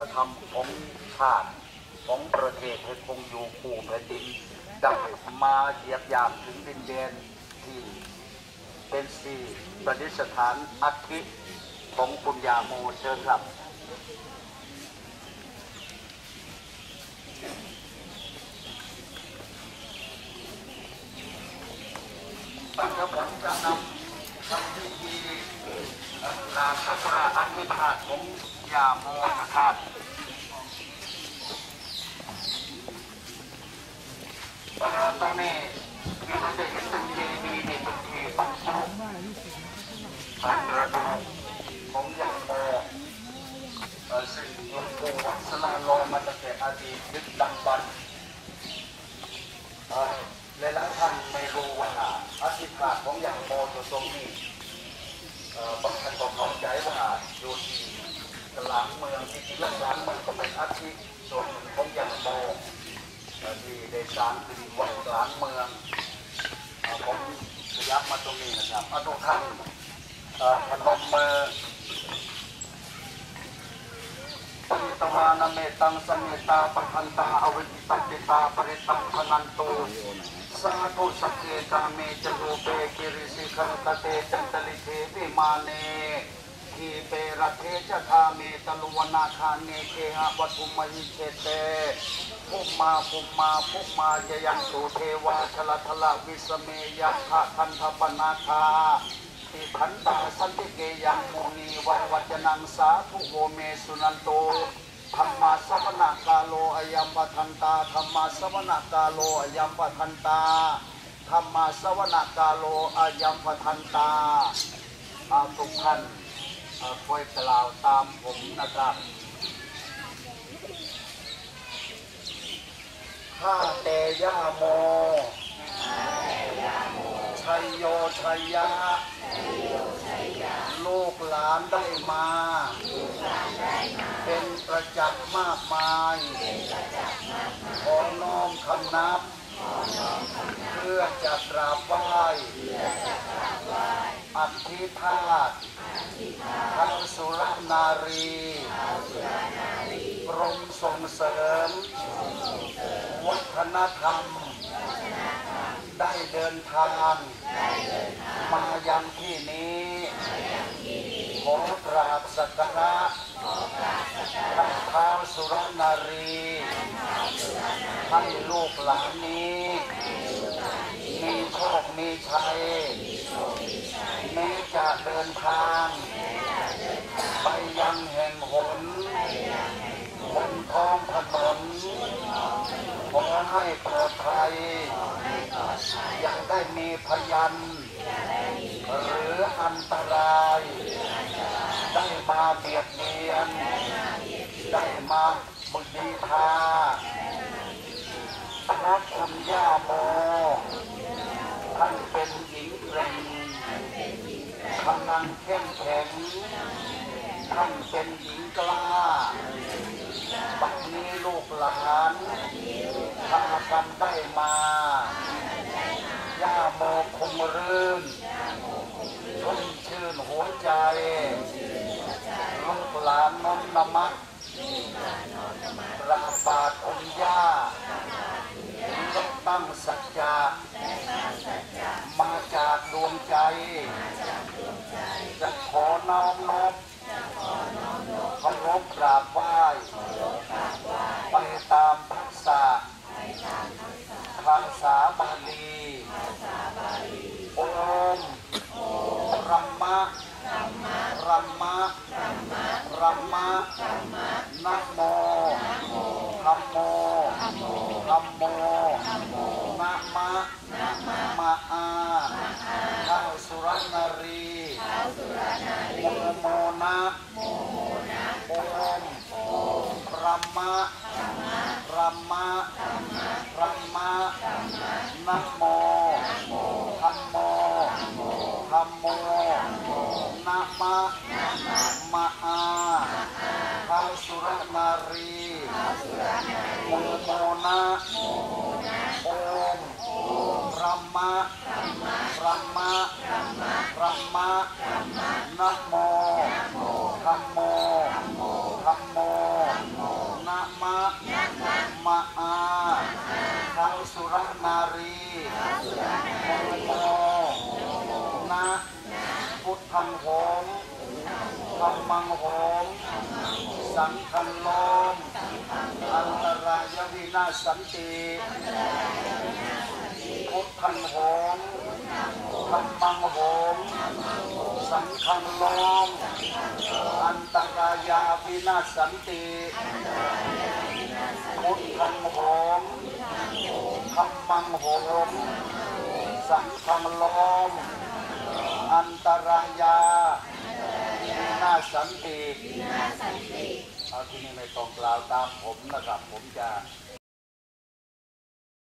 ธรรมของชาติของประเทศให้คงอยู่คู่แผ่นดินดับมาเหยียบยามถึงดินแดนที่เป็นสีประดิษฐานอัฐิของปุญญาโมเชิญครับปัจจุบันจะนำทำพิธีกราสักการะอภิธาตของ ยาโมนะครับตรงนี้ที่เราจะเห็นเป็นเจดีย์นี่เป็นที่บรรจุอันระดูของยาโมเอ่อซึ่งหลวงปู่วัดสลาโลมาตั้งแต่อดีตดึกดำบรรพ์เอ่อหลายท่านไม่รู้ว่าอธิษฐาของอย่างโมอยู่ตรงนี้บางท่านก็เข้าใจว่าอยู่ที่ ลางเมืองที่จริงแล้วกลางเมืองก็เป็นอธิส่วนหนึ่งของอย่างโมที่ได้สร้างขึ้นไว้กลางเมืองผมขยับมาตรงนี้นะครับอาทุกท่านเอ่อพนมมือปิตวานเมตังสเมตาปะคันตาอวิจิตังปิตาปริตังพนันโตสาธุสักเกตาเมจโรเปกิริสิขันตเตจันตลิเทวิมาเนทีเป รเทจคาเมตลุวนาคาเนเคหะวัตุมหิเชเตภุมมาภุมมาภุมมาจยังสุเทวาชลทละวิสเมยัคคะคันธปนาคาติขันตาสันติเกยังมุนีวันวัจนังสาธุโวเมสุนันโตธรรมาสวนากาโลอยัมปทันตาธรรมาสวนากาโลอยัมปทันตาธรรมาสวนากาโลอยัมปทันตาอาทุกท่าน คอยกล่าวตามผมนะครับ ข้าแต่ย่าโม ชัยโยชัยยะ ลูกหลานได้มา เป็นประจักษ์มากมาย ขอน้อมคำนับ พื่อจะกราบไหว้อธิธาตทั้งสุรนารีกรมส่งเสริม วัฒนธรรม ได้เดินทางมายังที่นี้ขอกราบสักการะท่านเท้าวสุรนารีให้ลูกหลานนี้มีโช คมีชัย แม้จะเดินทาง ไปยังแห่งหนบนท้องถนนขอให้ปลอดภัยอย่าได้มีพยัน หรืออันตราย ได้มาเบียดเบียน ได้มาบุญดีทาพระคุณย่าโม ท่านเป็นหญิงเร่งกำลังเข้มแข็งท่านเป็นหญิงกล้าบัดนี้ลูกหลานพากันได้มาย่าโมคงรื่นชุ่มชื่นหัวใจลูกหลานน้อมนมัสราบาทองย่ายกตั้งสัจจะ วงใจ จะขอน้อมนบเคารพกราบไหว้ไปตามทักษะภาษาบาลีโอมรัมมะรัมมะรัมมะรัมมะนะโมธัมโมธัมโมนะมะมะอาข้าวสุรนารี โมโมนะโอมรัมมะรัมมะรัมมะนะโมธัมโมธัมโมนะมะมะอาข้าวสุรนารีโมโมนะโอมรัมมะรัมมะรัมมะนะโมธัมโมธัมโม นะพุทธังโหงธรรมังโหงสังฆังลมอันตรายวินาสันติพุทธังโหงธรรมังโหงสังฆังลมอันตรายวินาสันติพุทธังโหง ธรรมังโหมสังฆังลม อันตรายาวินาสันติเอาที่นี่ไม่ต้องกล่าวตามผมนะครับ ผมจะ